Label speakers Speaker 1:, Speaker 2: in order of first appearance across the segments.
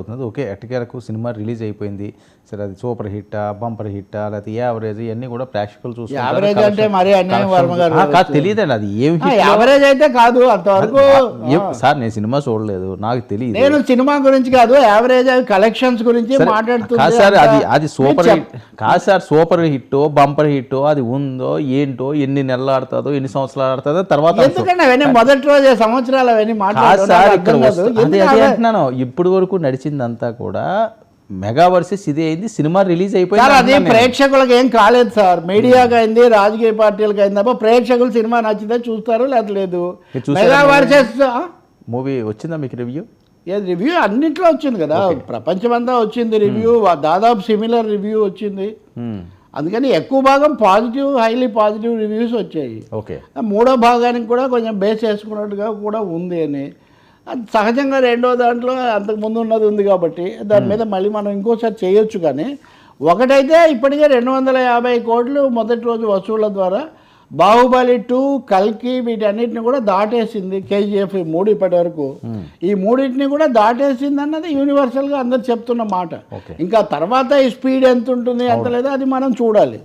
Speaker 1: అవుతుంది ఓకే ఎట్టకేలకు cinema release అయిపోయింది. సరే అది సూపర్ హిట్టా బంపర్ హిట్టా లేకపోతే యావరేజ్ ఇవన్నీ కూడా ప్రేక్షకులు చూస్తుంటారు.
Speaker 2: యావరేజ్ అంటే
Speaker 1: collection-
Speaker 2: మరీ అన్యాయం వర్మ గారు
Speaker 1: ఆ, కాదు తెలియదండి అది ఏం
Speaker 2: ఆ,
Speaker 1: hit లో-
Speaker 2: యావరేజ్ అయితే కాదు అంతవరకు
Speaker 1: సార్ నేను సినిమా చూడలేదు నాకు తెలియదు.
Speaker 2: నేను సినిమా గురించి కాదు యావరేజ్ కలెక్షన్స్ గురించి మాట్లాడుతుంది
Speaker 1: కాదు సార్ అది అది సూపర్ హిట్ కాదు sir super hit bumper hit అది ఉందో ఏంటో ఎన్ని నెలలు ఆడుతుందో ఎన్ని సంవత్సరాలు ఆడుతుందో తర్వాత
Speaker 2: ఎందుకంటే అవన్నీ మొదటి రోజే సంవత్సరాలు అవన్నీ
Speaker 1: అంటున్నాను ఇప్పుడు వరకు నడిచిందంతా కూడా మెగా వర్సెస్ ఇదే అయింది సినిమా రిలీజ్ అయిపోయింది
Speaker 2: అది. ప్రేక్షకులకు ఏం కాలేదు సార్. మీడియాకి అయింది రాజకీయ పార్టీలకు అయింది తప్ప ప్రేక్షకులు సినిమా నచ్చితే చూస్తారు లేదా మెగా? వర్సెస్
Speaker 1: మూవీ వచ్చిందా మీకు రివ్యూ?
Speaker 2: ఏది రివ్యూ అన్నింటిలో వచ్చింది కదా. ప్రపంచంతా వచ్చింది రివ్యూ దాదాపు సిమిలర్ రివ్యూ వచ్చింది. అందుకని ఎక్కువ భాగం పాజిటివ్ హైలీ పాజిటివ్ రివ్యూస్ వచ్చాయి.
Speaker 1: ఓకే.
Speaker 2: మూడో భాగానికి కూడా కొంచెం బేస్ చేసుకున్నట్టుగా కూడా ఉంది అని. అది సహజంగా రెండో దాంట్లో అంతకు ముందు ఉన్నది ఉంది కాబట్టి దాని మీద మళ్ళీ మనం ఇంకోసారి చేయొచ్చు కానీ ఒకటైతే ఇప్పటికే రెండు వందల యాభై కోట్లు మొదటి రోజు వసూళ్ళ ద్వారా బాహుబలి టూ కల్కి వీటన్నిటిని కూడా దాటేసింది కేజీఎఫ్ ఈ మూడు ఇప్పటి వరకు. ఈ మూడింటిని కూడా దాటేసింది అన్నది యూనివర్సల్గా అందరు చెప్తున్న మాట. ఇంకా తర్వాత ఈ స్పీడ్ ఎంత ఉంటుంది ఎంత లేదో అది మనం చూడాలి.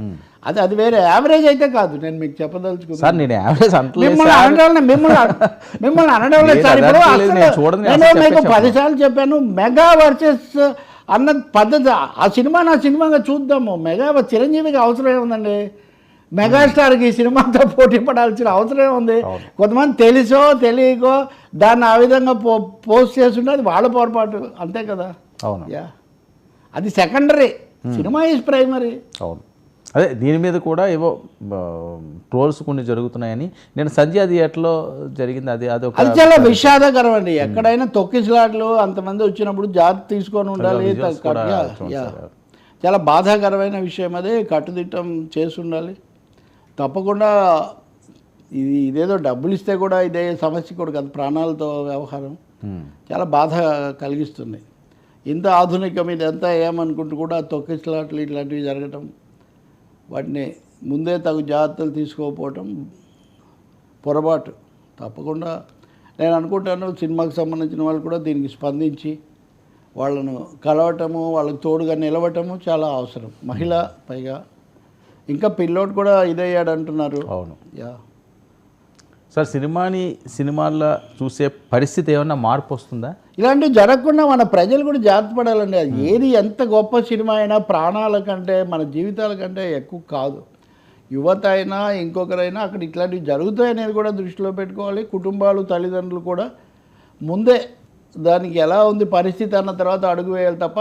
Speaker 2: అది అది వేరే యావరేజ్ అయితే కాదు. నేను మీకు చెప్పదలుచుకున్నాను
Speaker 1: సార్ నేను యావరేజ్
Speaker 2: మిమ్మల్ని. అనడం మిమ్మల్ని మిమ్మల్ని లేదు సార్ ఇప్పుడు
Speaker 1: నేను
Speaker 2: మీకు పదిసార్లు చెప్పాను. మెగా వర్సెస్ అన్న పద్ధతి ఆ సినిమా నా సినిమాగా చూద్దాము. మెగా చిరంజీవికి అవసరం ఏముందండి? మెగాస్టార్కి ఈ సినిమాతో పోటీ పడాల్సిన అవసరం ఏముంది? కొంతమంది తెలుసో తెలియకో దాన్ని ఆ విధంగా పో పోస్ట్ చేస్తుంటే అది వాళ్ళ పొరపాటు. అంతే కదా?
Speaker 1: అవును.
Speaker 2: యా. అది సెకండరీ. Cinema is primary.
Speaker 1: అవును. అదే దీని మీద కూడా ఏవో ట్రోల్స్ కొన్ని జరుగుతున్నాయని. నేను సంధ్యా థియేటర్లో జరిగింది అది అది
Speaker 2: అది చాలా విషాదకరం అండి. ఎక్కడైనా తొక్కిసలాట్లు అంతమంది వచ్చినప్పుడు జాగ్రత్త తీసుకొని ఉండాలి. చాలా బాధాకరమైన విషయం అదే కట్టుదిట్టం చేసి ఉండాలి. తప్పకుండా ఇది ఇదేదో డబ్బులు ఇస్తే కూడా ఇదే సమస్య కూడా కాదు ప్రాణాలతో వ్యవహారం. చాలా బాధ కలిగిస్తుంది. ఇంత ఆధునికం ఇదంతా ఏమనుకుంటూ కూడా తొక్కిసలాట్లు ఇట్లాంటివి జరగటం వాటిని ముందే తగు జాగ్రత్తలు తీసుకోకపోవటం పొరపాటు. తప్పకుండా. నేను అనుకుంటాను సినిమాకి సంబంధించిన వాళ్ళు కూడా దీనికి స్పందించి వాళ్ళను కలవటము వాళ్ళకి తోడుగా నిలవటము చాలా అవసరం. మహిళ పైగా. ఇంకా పిల్లోడు కూడా ఇదయ్యాడు అంటున్నారు.
Speaker 1: అవును.
Speaker 2: యా.
Speaker 1: సార్ సినిమాని సినిమాల్లో చూసే పరిస్థితి ఏమన్నా మార్పు వస్తుందా?
Speaker 2: ఇలాంటివి జరగకుండా మన ప్రజలు కూడా జాగ్రత్త పడాలండి. అది ఏది ఎంత గొప్ప సినిమా అయినా ప్రాణాల కంటే మన జీవితాల కంటే ఎక్కువ కాదు. యువత అయినా ఇంకొకరైనా అక్కడ ఇట్లాంటివి జరుగుతాయి అనేది కూడా దృష్టిలో పెట్టుకోవాలి. కుటుంబాలు తల్లిదండ్రులు కూడా ముందే దానికి ఎలా ఉంది పరిస్థితి అన్న తర్వాత అడుగు వేయాలి తప్ప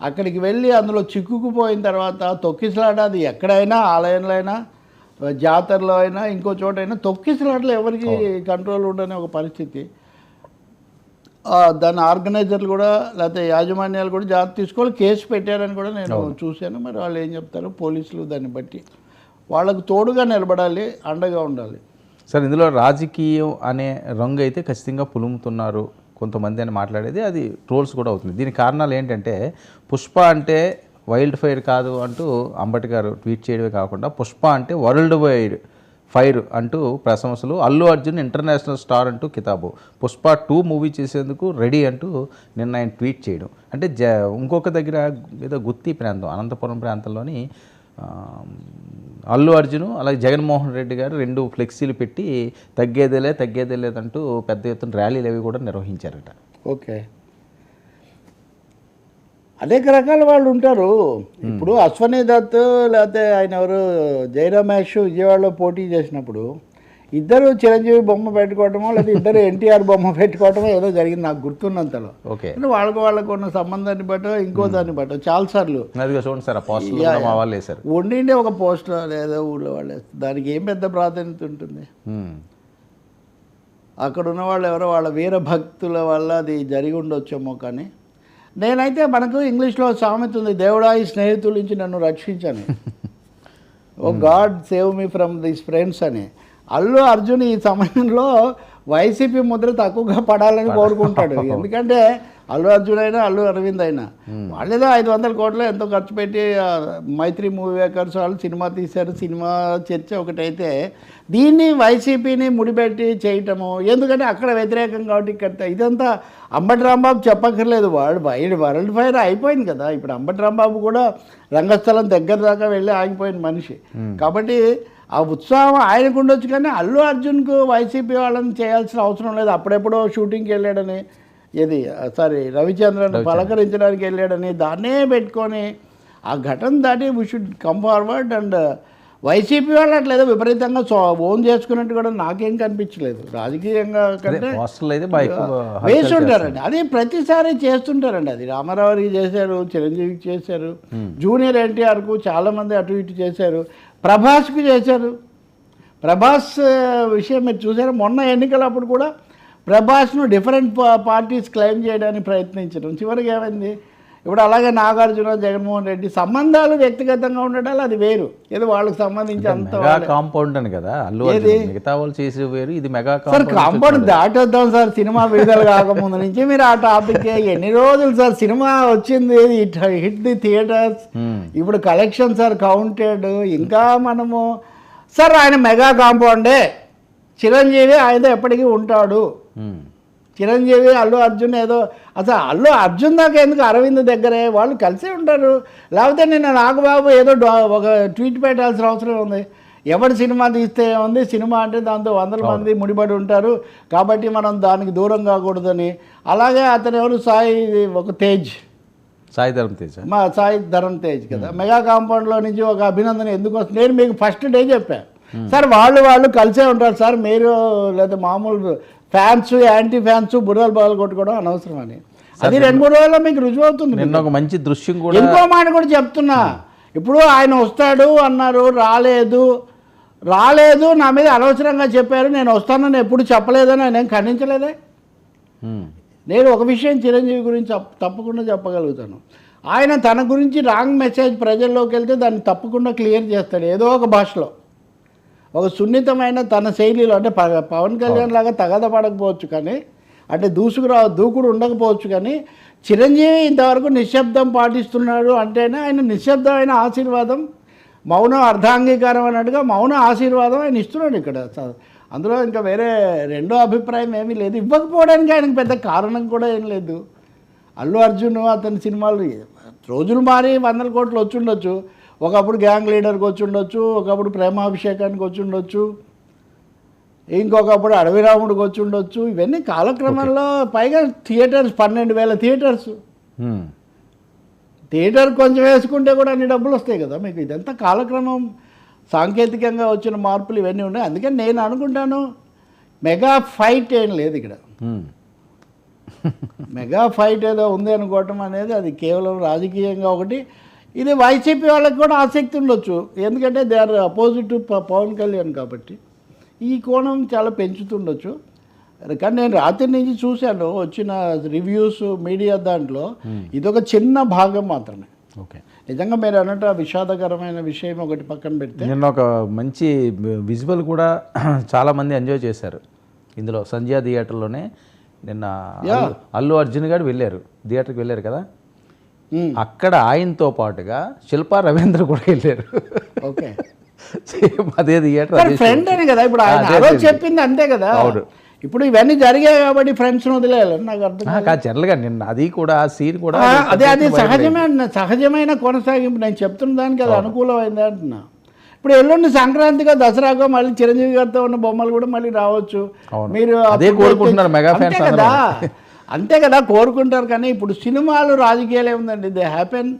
Speaker 2: అక్కడికి వెళ్ళి అందులో చిక్కుకుపోయిన తర్వాత తొక్కిసలాట అది ఎక్కడైనా ఆలయంలో అయినా జాతరలో అయినా ఇంకో చోట అయినా తొక్కిసలాటలో ఎవరికి కంట్రోల్ ఉండని ఒక పరిస్థితి. దాని ఆర్గనైజర్లు కూడా లేకపోతే యాజమాన్యాలు కూడా జాగ్రత్త తీసుకోవాలి. కేసు పెట్టారని కూడా నేను చూశాను. మరి వాళ్ళు ఏం చెప్తారు? పోలీసులు దాన్ని బట్టి. వాళ్ళకు తోడుగా నిలబడాలి అండగా ఉండాలి.
Speaker 1: సార్ ఇందులో రాజకీయం అనే రంగు అయితే ఖచ్చితంగా పులుముతున్నారు కొంతమంది అని మాట్లాడేది. అది ట్రోల్స్ కూడా అవుతుంది. దీనికి కారణాలు ఏంటంటే పుష్ప అంటే వైల్డ్ ఫైర్ కాదు అంటూ అంబటి గారు ట్వీట్ చేయడమే కాకుండా పుష్ప అంటే వరల్డ్ వైడ్ ఫైర్ అంటూ ప్రశంసలు అల్లు అర్జున్ ఇంటర్నేషనల్ స్టార్ అంటూ కితాబు. పుష్ప టూ మూవీ చేసేందుకు రెడీ అంటూ నిన్న ఆయన ట్వీట్ చేయడం. అంటే జ ఇంకొక దగ్గర ఏదో గుత్తి ప్రాంతం అనంతపురం ప్రాంతంలోని అల్లు అర్జును అలాగే జగన్మోహన్ రెడ్డి గారు రెండు ఫ్లెక్సీలు పెట్టి తగ్గేదేలే తగ్గేదే లేదంటూ పెద్ద ఎత్తున ర్యాలీలు అవి కూడా నిర్వహించారట.
Speaker 2: ఓకే. అనేక రకాల వాళ్ళు ఉంటారు. ఇప్పుడు అశ్వనీ దత్ లేకపోతే ఆయన ఎవరు జయరమేష్ విజయవాడలో పోటీ చేసినప్పుడు ఇద్దరు చిరంజీవి బొమ్మ పెట్టుకోవటమో లేకపోతే ఇద్దరు ఎన్టీఆర్ బొమ్మ పెట్టుకోవటమో ఏదో జరిగింది నాకు గుర్తున్నంతలో.
Speaker 1: ఓకే.
Speaker 2: అంటే వాళ్ళకు వాళ్ళకు ఉన్న సంబంధాన్ని బట్టో ఇంకో దాన్ని బట్టో చాలాసార్లు
Speaker 1: అదిగా చూడండి సార్
Speaker 2: ఉండిండే ఒక పోస్టర్ లేదా ఊళ్ళో వాళ్ళు. వేస్తారు. దానికి ఏం పెద్ద ప్రాధాన్యత ఉంటుంది. అక్కడ ఉన్న వాళ్ళు ఎవరో వాళ్ళ వీర భక్తుల వల్ల అది జరిగి ఉండొచ్చేమో కానీ నేనైతే మనకు ఇంగ్లీష్లో సామెత ఉంది దేవుడా ఈ స్నేహితుల నుంచి నన్ను రక్షించని. ఓ god save me from this friends అని. అల్లు అర్జున్ ఈ సమయంలో వైసీపీ ముద్ర తక్కువగా పడాలని కోరుకుంటాడు. ఎందుకంటే అల్లు అర్జున్ అయినా అల్లు అరవింద్ అయినా. వాళ్ళేదో ఐదు వందల కోట్లు ఎంతో ఖర్చు పెట్టి మైత్రి మూవీ మేకర్స్ వాళ్ళు సినిమా తీశారు. సినిమా చర్చ ఒకటైతే దీన్ని వైసీపీని ముడిపెట్టి చేయటము. ఎందుకంటే అక్కడ వ్యతిరేకం కాబట్టి ఇక్కడ ఇదంతా అంబటి రాంబాబు చెప్పక్కర్లేదు. వాడు వైడ్ వరల్డ్ ఫైర్ అయిపోయింది కదా. ఇప్పుడు అంబటి రాంబాబు కూడా రంగస్థలం దగ్గర దాకా వెళ్ళి ఆగిపోయిన మనిషి. కాబట్టి ఆ ఉత్సాహం ఆయనకు ఉండొచ్చు కానీ అల్లు అర్జున్కు వైసీపీ వాళ్ళని చేయాల్సిన అవసరం లేదు. అప్పుడెప్పుడో షూటింగ్కి వెళ్ళాడని ఇది సారీ రవిచంద్రన్ పలకరించడానికి వెళ్ళాడని దాన్నే పెట్టుకొని ఆ ఘటన దాటి we should come forward and YCP వాళ్ళు అట్లేదో విపరీతంగా ఓన్ చేసుకున్నట్టు కూడా నాకేం కనిపించలేదు. రాజకీయంగా కంటే
Speaker 1: పోస్టర్లు అయితే బాగా ఎక్కువ
Speaker 2: వేసి ఉంటారండి. అది ప్రతిసారి చేస్తుంటారండి. అది రామారావుకి చేశారు చిరంజీవికి చేశారు జూనియర్ ఎన్టీఆర్కు చాలామంది అటు ఇటు చేశారు. ప్రభాస్కి చేశారు. ప్రభాస్ విషయం మీరు చూసారు మొన్న ఎన్నికలప్పుడు కూడా ప్రభాస్ను డిఫరెంట్ పార్టీస్ క్లెయిమ్ చేయడానికి ప్రయత్నించడం. చివరికి ఏమైంది? ఇప్పుడు అలాగే నాగార్జున జగన్మోహన్ రెడ్డి సంబంధాలు వ్యక్తిగతంగా ఉండడాలు అది వేరు. ఏదో వాళ్ళకి సంబంధించి అంత
Speaker 1: కాంపౌండ్ అని కదా అల్లు మిగతా వాళ్ళు చేసే వేరు ఇది మెగా
Speaker 2: సార్
Speaker 1: కాంపౌండ్
Speaker 2: దాటొద్దాం సార్ సినిమా విడుదల కాకముందు నుంచి మీరు ఆ టాపిక్ ఎన్ని రోజులు సార్ సినిమా వచ్చింది ఇట్ హిట్ ది థియేటర్స్? ఇప్పుడు కలెక్షన్ సార్ కౌంటెడ్ ఇంకా మనము సార్ ఆయన మెగా కాంపౌండే. చిరంజీవి ఆయనతో ఎప్పటికీ ఉంటాడు. చిరంజీవి అల్లు అర్జున్ ఏదో అసలు అల్లు అర్జున్ దాకా ఎందుకు అరవింద్ దగ్గరే? వాళ్ళు కలిసే ఉంటారు. లేకపోతే నిన్న నాగబాబు ఏదో ఒక ట్వీట్ పెట్టాల్సిన అవసరం ఉంది. ఎవరి సినిమా తీస్తే ఉంది సినిమా అంటే దాంతో వందల మంది ముడిపడి ఉంటారు. కాబట్టి మనం దానికి దూరం కాకూడదని. అలాగే అతను ఎవరు? సాయి ఒక తేజ్.
Speaker 1: సాయి ధరం తేజ?
Speaker 2: మా సాయి ధరమ్ తేజ్ కదా. మెగా కాంపౌండ్లో నుంచి ఒక అభినందన ఎందుకు వస్తుంది? నేను మీకు ఫస్ట్ డే చెప్పాను సార్ వాళ్ళు వాళ్ళు కలిసే ఉంటారు. సార్ మీరు లేదా మామూలు ఫ్యాన్స్ యాంటీ ఫ్యాన్స్ బుర్రలు బాగా కొట్టుకోవడం అనవసరం అని. అది రెండు మూడు రోజుల్లో మీకు రుజువు అవుతుంది
Speaker 1: నిన్న ఒక మంచి దృశ్యం కూడా
Speaker 2: ఇంకో మాట కూడా చెప్తున్నా. ఇప్పుడు ఆయన వస్తాడు అన్నారు రాలేదు. రాలేదు నా మీద అనవసరంగా చెప్పారు. నేను వస్తానని ఎప్పుడు చెప్పలేదని ఆయన ఏం ఖండించలేదే. నేను ఒక విషయం చిరంజీవి గురించి తప్ప- తప్పకుండా చెప్పగలుగుతాను. ఆయన తన గురించి రాంగ్ మెసేజ్ ప్రజల్లోకి వెళ్తే దాన్ని తప్పకుండా క్లియర్ చేస్తాడు. ఏదో ఒక భాషలో. ఒక సున్నితమైన తన శైలిలో అంటే ప- పవన్ కళ్యాణ్ లాగా తగద పడకపోవచ్చు కానీ అంటే దూసుకురా దూకుడు ఉండకపోవచ్చు కానీ చిరంజీవి ఇంతవరకు నిశ్శబ్దం పాటిస్తున్నాడు అంటేనే ఆయన నిశ్శబ్దమైన ఆశీర్వాదం మౌనం అర్ధాంగీకారం అన్నట్టుగా మౌన ఆశీర్వాదం ఆయన ఇస్తున్నాడు ఇక్కడ. అందులో ఇంకా వేరే రెండో అభిప్రాయం ఏమీ లేదు. ఇవ్వకపోవడానికి ఆయనకు పెద్ద కారణం కూడా ఏం లేదు. అల్లు అర్జున్ అతని సినిమాలు రోజులు మారి వందల కోట్లు వచ్చి ఉండొచ్చు. ఒకప్పుడు గ్యాంగ్ లీడర్కి వచ్చి ఉండొచ్చు ఒకప్పుడు ప్రేమాభిషేకానికి వచ్చి ఉండొచ్చు ఇంకొకప్పుడు అడవిరాముడికి వచ్చి ఉండొచ్చు. ఇవన్నీ కాలక్రమంలో పైగా థియేటర్స్ పన్నెండు వేల థియేటర్స్. థియేటర్ కొంచెం వేసుకుంటే కూడా అన్ని డబ్బులు వస్తాయి కదా మీకు ఇదంతా కాలక్రమం. సాంకేతికంగా వచ్చిన మార్పులు ఇవన్నీ ఉన్నాయి. అందుకని నేను అనుకుంటాను మెగా ఫైట్ ఏం లేదు ఇక్కడ. మెగా ఫైట్ ఏదో ఉంది అనుకోవటం అనేది అది కేవలం రాజకీయంగా ఒకటి. ఇది వైసీపీ వాళ్ళకి కూడా ఆసక్తి ఉండొచ్చు. ఎందుకంటే they are opposite to Pawan Kalyan కాబట్టి. ఈ కోణం చాలా పెంచుతుండొచ్చు. కానీ నేను రాత్రి నుంచి చూశాను వచ్చిన రివ్యూస్ మీడియా దాంట్లో ఇదొక చిన్న భాగం మాత్రమే.
Speaker 1: ఓకే.
Speaker 2: నిజంగా మీరు అన్నట్టు విషాదకరమైన విషయం ఒకటి పక్కన పెడితే
Speaker 1: నిన్న ఒక మంచి విజువల్ కూడా చాలా మంది ఎంజాయ్ చేశారు. ఇందులో సంధ్యా థియేటర్లోనే నిన్న అల్లు- అర్జున్ గారు వెళ్ళారు. థియేటర్కి వెళ్ళారు కదా? అక్కడ ఆయనతో పాటుగా శిల్పా రవీంద్ర కూడా వెళ్ళారు.
Speaker 2: ఓకే
Speaker 1: అదే థియేటర్
Speaker 2: ఫ్రెండ్ అని కదా ఇప్పుడు ఆయన. చెప్పింది అంతే కదా.
Speaker 1: అవును.
Speaker 2: ఇప్పుడు ఇవన్నీ జరిగాయి కాబట్టి ఫ్రెండ్స్ని వదిలేయాలని నాకు అర్థం
Speaker 1: ఆ, కాదు జనరల్గా నిన్న అది కూడా ఆ సీన్ కూడా
Speaker 2: అదే అది సహజమైన సహజమైన కొనసాగింపు. నేను చెప్తున్న దానికి అది అనుకూలమైంది అంటున్నా. ఇప్పుడు ఎల్లుండి సంక్రాంతిగా దసరాగా మళ్ళీ చిరంజీవి గారితో ఉన్న బొమ్మలు కూడా మళ్ళీ రావచ్చు. మీరు
Speaker 1: అదే కోరుకుంటున్నారు మెగా ఫ్యాన్స్
Speaker 2: కదా. అంతే కదా కోరుకుంటారు కానీ ఇప్పుడు సినిమాలు రాజకీయాలు ఏముందండి they happen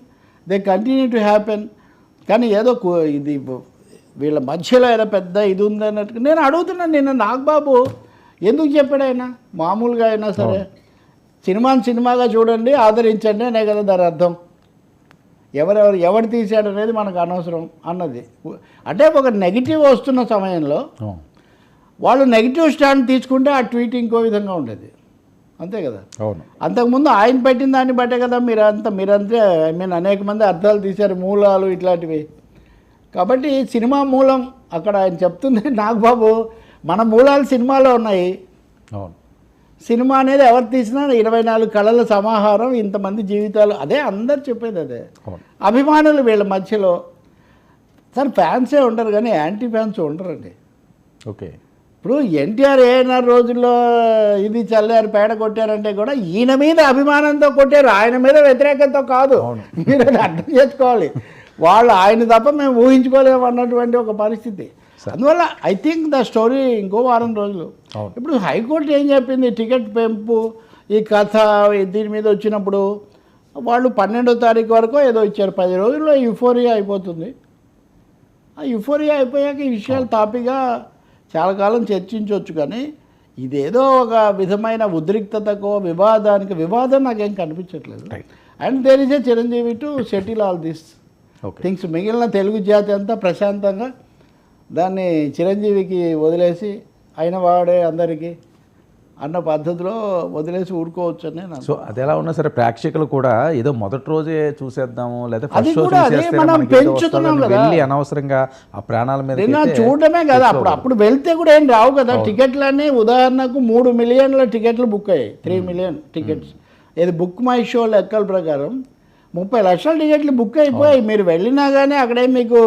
Speaker 2: they continue to happen కానీ ఏదో ఇది వీళ్ళ మధ్యలో ఏదో పెద్ద ఇది ఉంది అన్నట్టు నేను అడుగుతున్నాను నిన్న నాగబాబు ఎందుకు చెప్పాడు ఆయన? మామూలుగా అయినా సరే. సినిమాని సినిమాగా చూడండి ఆదరించండి అనే కదా దాని అర్థం. ఎవరెవరు ఎవరు తీశాడు అనేది మనకు అనవసరం అన్నది. అంటే ఒక నెగిటివ్ వస్తున్న సమయంలో. వాళ్ళు నెగిటివ్ స్టాండ్ తీసుకుంటే ఆ ట్వీట్ ఇంకో విధంగా ఉండేది. అంతే కదా?
Speaker 1: అవును.
Speaker 2: అంతకుముందు ఆయన పెట్టిన దాన్ని బట్టే కదా మీరు అంతా మీరంతే ఐ మీన్ అనేక మంది అర్థాలు తీశారు మూలాలు ఇట్లాంటివి. కాబట్టి సినిమా మూలం అక్కడ ఆయన చెప్తుంది నాగబాబు మన మూలాలు సినిమాలో ఉన్నాయి.
Speaker 1: అవును.
Speaker 2: సినిమా అనేది ఎవరు తీసినా ఇరవై నాలుగు కళల సమాహారం ఇంతమంది జీవితాలు. అదే అందరు చెప్పేది అదే. అభిమానులు వీళ్ళ మధ్యలో. సార్ ఫ్యాన్సే ఉండరు కానీ యాంటీ ఫ్యాన్స్ ఉండరండి.
Speaker 1: ఓకే.
Speaker 2: ఇప్పుడు ఎన్టీఆర్ ఏఎన్ఆర్ రోజుల్లో ఇది చల్లారు పేడ కొట్టారంటే కూడా ఈయన మీద అభిమానంతో కొట్టారు. ఆయన మీద వ్యతిరేకతతో కాదు. మీరు అర్థం చేసుకోవాలి. వాళ్ళు ఆయన తప్ప మేము ఊహించుకోలేము అన్నటువంటి ఒక పరిస్థితి. అందువల్ల ఐ థింక్ ద స్టోరీ ఇంకో వారం రోజులు. ఇప్పుడు హైకోర్టు ఏం చెప్పింది? టికెట్ పెంపు ఈ కథ దీని మీద వచ్చినప్పుడు వాళ్ళు పన్నెండో తారీఖు వరకు ఏదో ఇచ్చారు. పది రోజుల్లో యుఫోరియా అయిపోతుంది. ఆ యుఫోరియా అయిపోయాక ఈ విషయాలు తాపిగా చాలా కాలం చర్చించవచ్చు కానీ ఇదేదో ఒక విధమైన ఉద్రిక్తతకో వివాదానికి వివాదం నాకేం కనిపించట్లేదు. And there is a Chiranjeevi to settle all this things మిగిలిన తెలుగు జాతి అంతా ప్రశాంతంగా దాన్ని చిరంజీవికి వదిలేసి అయిన వాడే అందరికీ అన్న పద్ధతిలో వదిలేసి ఊరుకోవచ్చు అని
Speaker 1: సో అది ఎలా ఉన్నా సరే ప్రేక్షకులు కూడా ఏదో మొదటి రోజే చూసేద్దాము లేదా ఫస్ట్ షో ఏదో. వెళ్ళి అనవసరంగా ఆ ప్రాణాల మీద
Speaker 2: చూడడమే కదా అప్పుడు అప్పుడు వెళ్తే కూడా ఏం రావు కదా. టికెట్లన్నీ ఉదాహరణకు మూడు మిలియన్ల టికెట్లు బుక్ అయ్యాయి. Three million tickets. ఇది బుక్ మై షో లెక్కల ప్రకారం ముప్పై లక్షల టికెట్లు బుక్ అయిపోయాయి. మీరు వెళ్ళినా కానీ అక్కడే మీకు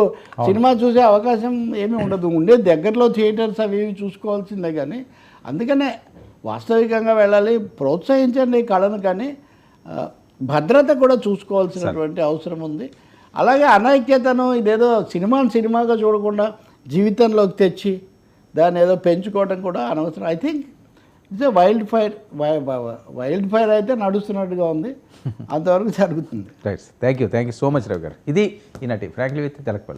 Speaker 2: సినిమా చూసే అవకాశం ఏమీ ఉండదు. ఉండే దగ్గరలో థియేటర్స్ అవి ఇవి చూసుకోవాల్సిందే కానీ అందుకనే వాస్తవికంగా వెళ్ళాలి ప్రోత్సహించండి ఈ కళను కానీ భద్రత కూడా చూసుకోవాల్సినటువంటి అవసరం ఉంది. అలాగే అనైక్యతను ఇదేదో సినిమాని సినిమాగా చూడకుండా జీవితంలోకి తెచ్చి దాన్ని ఏదో పెంచుకోవడం కూడా అనవసరం. I think it's wild fire wild fire అయితే నడుస్తున్నట్టుగా ఉంది. అంతవరకు జరుగుతుంది.
Speaker 1: Right thank you thank you so much Ravi garu. ఇది ఈనాటి ఫ్రాంక్లీ విత్ తెలకపల్లి